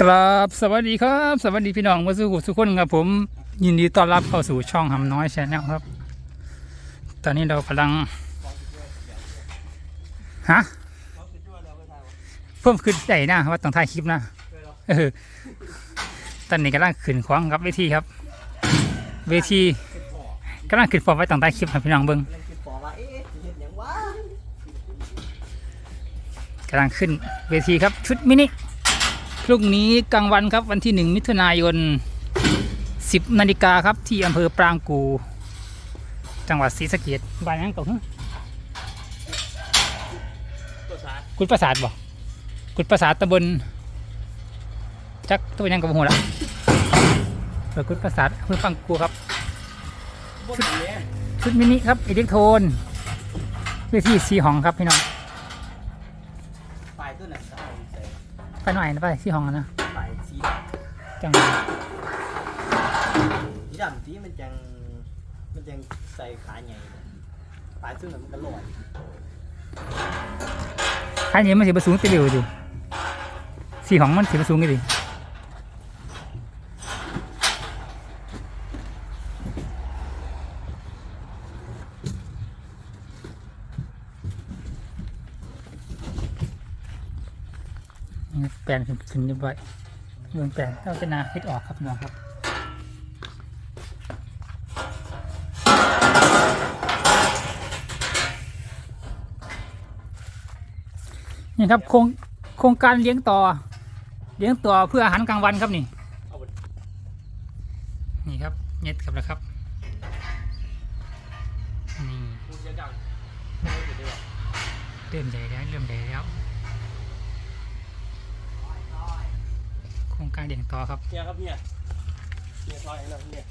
กราบสวัสดีครับ สวัสดีพี่น้องมาสู่ทุกคนครับผม ยินดีต้อนรับเข้าสู่ช่องหำน้อยแชนแนลครับ ตอนนี้เรากำลังฮะเพิ่มขึ้นใหญ่นะว่าต้องถ่ายคลิปนะเออตอนนี้กำลังขึ้นของครับเวทีครับ เวทีกำลังขึ้นฟอร์มไว้ต้องถ่ายคลิปครับพี่น้องเบิ้งเล่นคิดปอว่าเอ๊ะสิเห็นหยังกำลังขึ้นเวทีครับชุดมินิ รุ่งนี้กลางวันครับวันที่หนึ่งมิถุนายน 10นาฬิกาครับที่อำเภอปรางกู จังหวัดศรีสะเกษบ้านนั้นก็คือกุดประสาทบ่กุดประสาทตำบลจักตัวยังกับหัวละเออกุดประสาทอำเภอปรางกูครับชุดมินิครับอิเล็กโทนเวทีสีห้องครับพี่น้อง ไฟตัวไหนก็เอาใส่ ไปหน่อยนะไปสีห้องอะนะไฟสีจังสีดำสีมันจังมันจังใส่ขาใหญ่ไฟตัวนั้นมันก็ลอยอันนี้มันสีประสูงติเร็วอยู่สีห้องมันสีประสูงกี่ดินี่แป ลนขึ้นขึ้นเรียบร้อยเมืองแปลนเราจะนาเฮ็ดออกครับน้องครับนี่ครับโครงโครงการเลี้ยงต่อ เลี้ยงต่อเพื่ออาหารกลางวันครับนี่ นี่ครับเน็ตครับแล้วครับนี่คุณจะดังไม่ได้ด้วยเริ่มใหญ่แล้วเริ่มใหญ่แล้ว โครงการเลี้ยงต่อครับเนี่ยครับเนี่ยเนี่ยซอยให้เราเนี่ย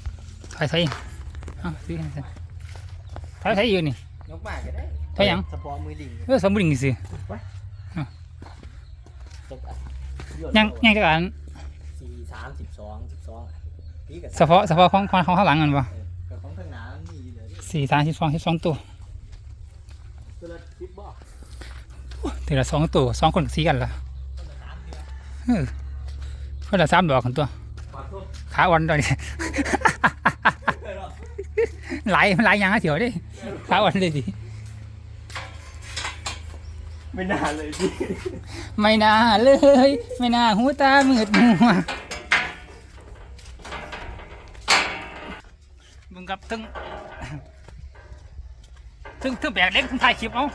ถอยถอยเอ้าซื้อให้สิถอยถอยอยู่นี่ยกมากก็ได้ใช่หยังสปอร์มือลิงเออสมบูรณ์สิตกอะยังยังจะอ่านสี่สามสิบสองสิบสองพี่กับเฉพาะเฉพาะของของของข้างหลังกันปะกับของข้างหน้ามันมีอยู่เลยสี่สามสิบสองสิบสองตัวตัวละสิบบอกทีละสองตัวสองคนสีกันละ คนละสามดอกกันตัวขอโทษขาวันตอนนี้ หลายหลายอย่างนะเถียวดิขาวันเลยดิไม่นานเลยพี่ ไม่น่าเลย ไม่น่าหูตามืดมัวมึงกับทึงทึงทึงแบกเล็กทึงถ่ายคลิปเอา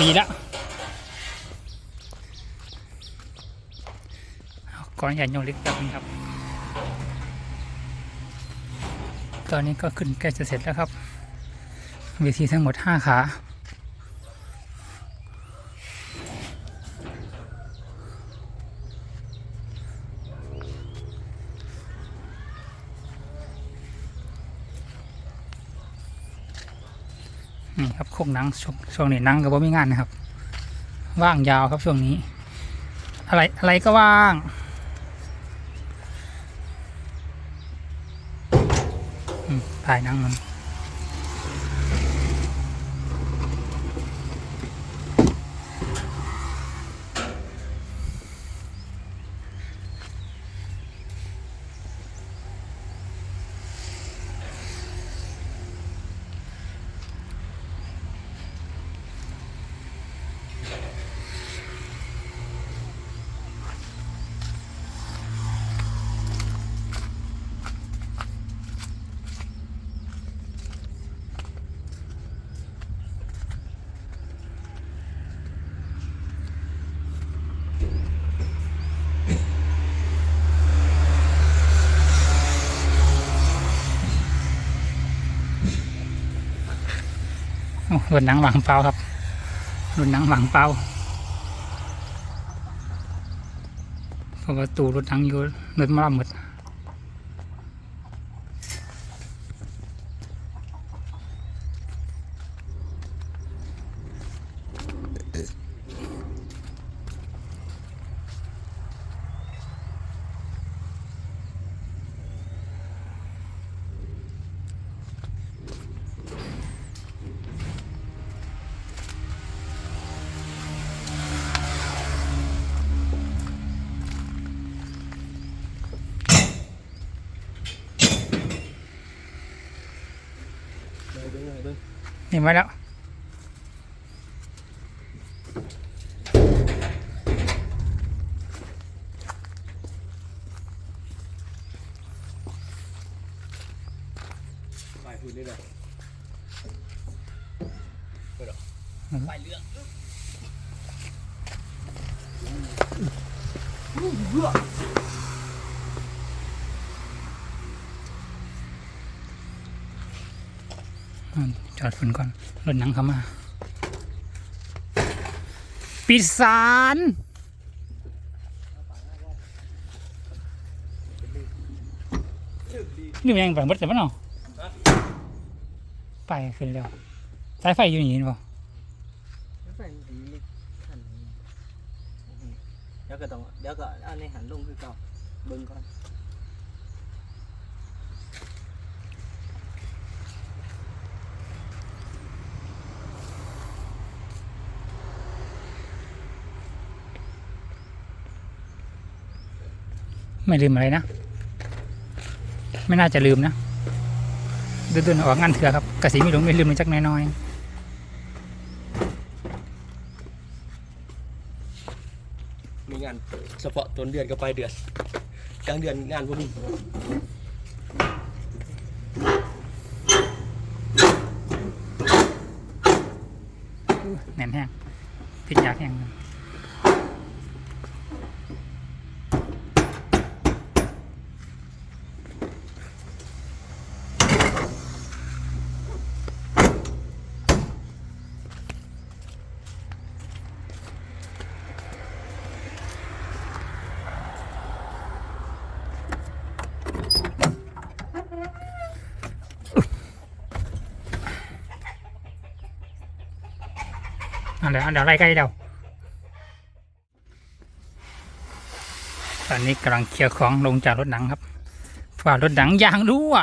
สีละก้อนใหญ่ยงเล็กแบบนี้ครับ ตอนนี้ก็ขึ้นใกล้จะเสร็จแล้วครับเวทีทั้งหมดห้าขา นี่ครับโคกหนังช่วงช่วงนี้หนังกับว่าไม่งานนะครับ ว่างยาวครับช่วงนี้ อะไรอะไรก็ว่างถ่ายหนังมัน รุ่นหนังหวังเปาครับ รุ่นหนังหวังเปาเพราะว่าตู้รถหนังอยู่รถมาหมด นี่มาแล้ว ไปพูดได้เลยไปเรื่องอืม จอดฝนก่อนรถนังเข้ามา ปิดสารนี่มันยังฝังบดแต่มันเนาะไปขึ้นแล้วสายไฟอยู่นี่เห็นป่แล้วไปดีหันเดี๋ยวก็ต้องเดี๋ยวก็เอาในหันลงคือเก่าเบิ่งก่อน ไม่ลืมอะไรนะ ไม่น่าจะลืมนะเดินๆออกงานเถื่อครับกระสีไม่หลงไม่ลืมมันจักน้อยมีงานเฉพาะต้นเดือนกับปลายเดือนกลางเดือนงานพวกนี้ๆแน่นแห้งพิษยากแห้ง อันเดี๋ยวอันเดี๋ยวไล่ใกล้เดียวตอนนี้กำลังเคลียร์ของลงจากรถหนังครับฝ่ารถหนังยางรั่ว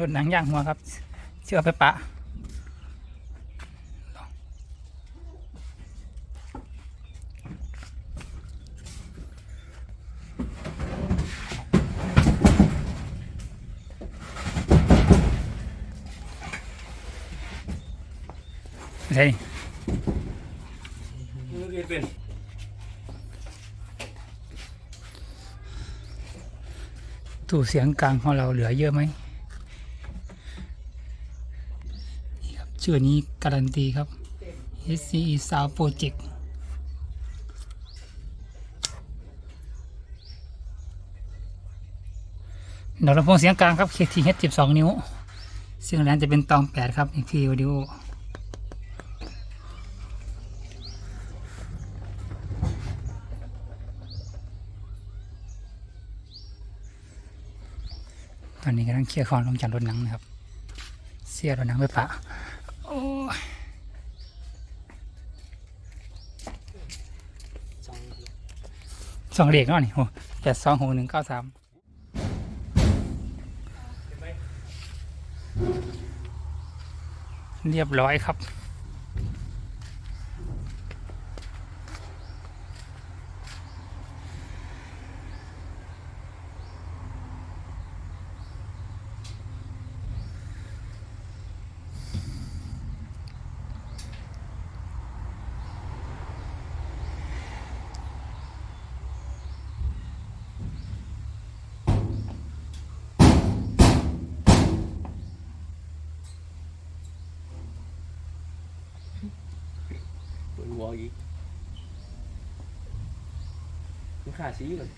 รถหนังยางหัวครับ เชื่อไปปะ ใช่เรียนเป็นตู้เสียงกลางของเราเหลือเยอะไหมนี่ครับชื่อนี้การันตีครับ SCE Sound Project ดอกลำโพงเสียงกลางครับ KTH 12 นิ้ว เสียงแหลมจะเป็นตอง 8 ครับ นี่พี่วิดีโอ ตอนนี้กำลังเคลียร์ของลงจากรถหนังนะครับ เสียรถหนังไปปะโอ้ยสองสองเลขเนาะนี่โอ้แปดสองหกหนึ่งเก้าสามเรียบร้อยครับ ปวดหัวอีกมันขาดสีเลย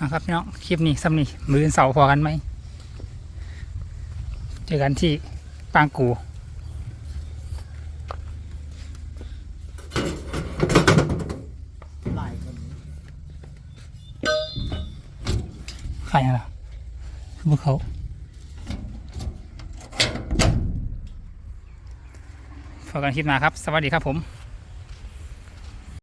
นะครับพี่น้องคลิปนี้ซ้ำนี่มือเสาพอกันไหม เจอกันที่ปางกู ใครอะไรพวกเขาพอกันคลิปหน้าครับ สวัสดีครับผม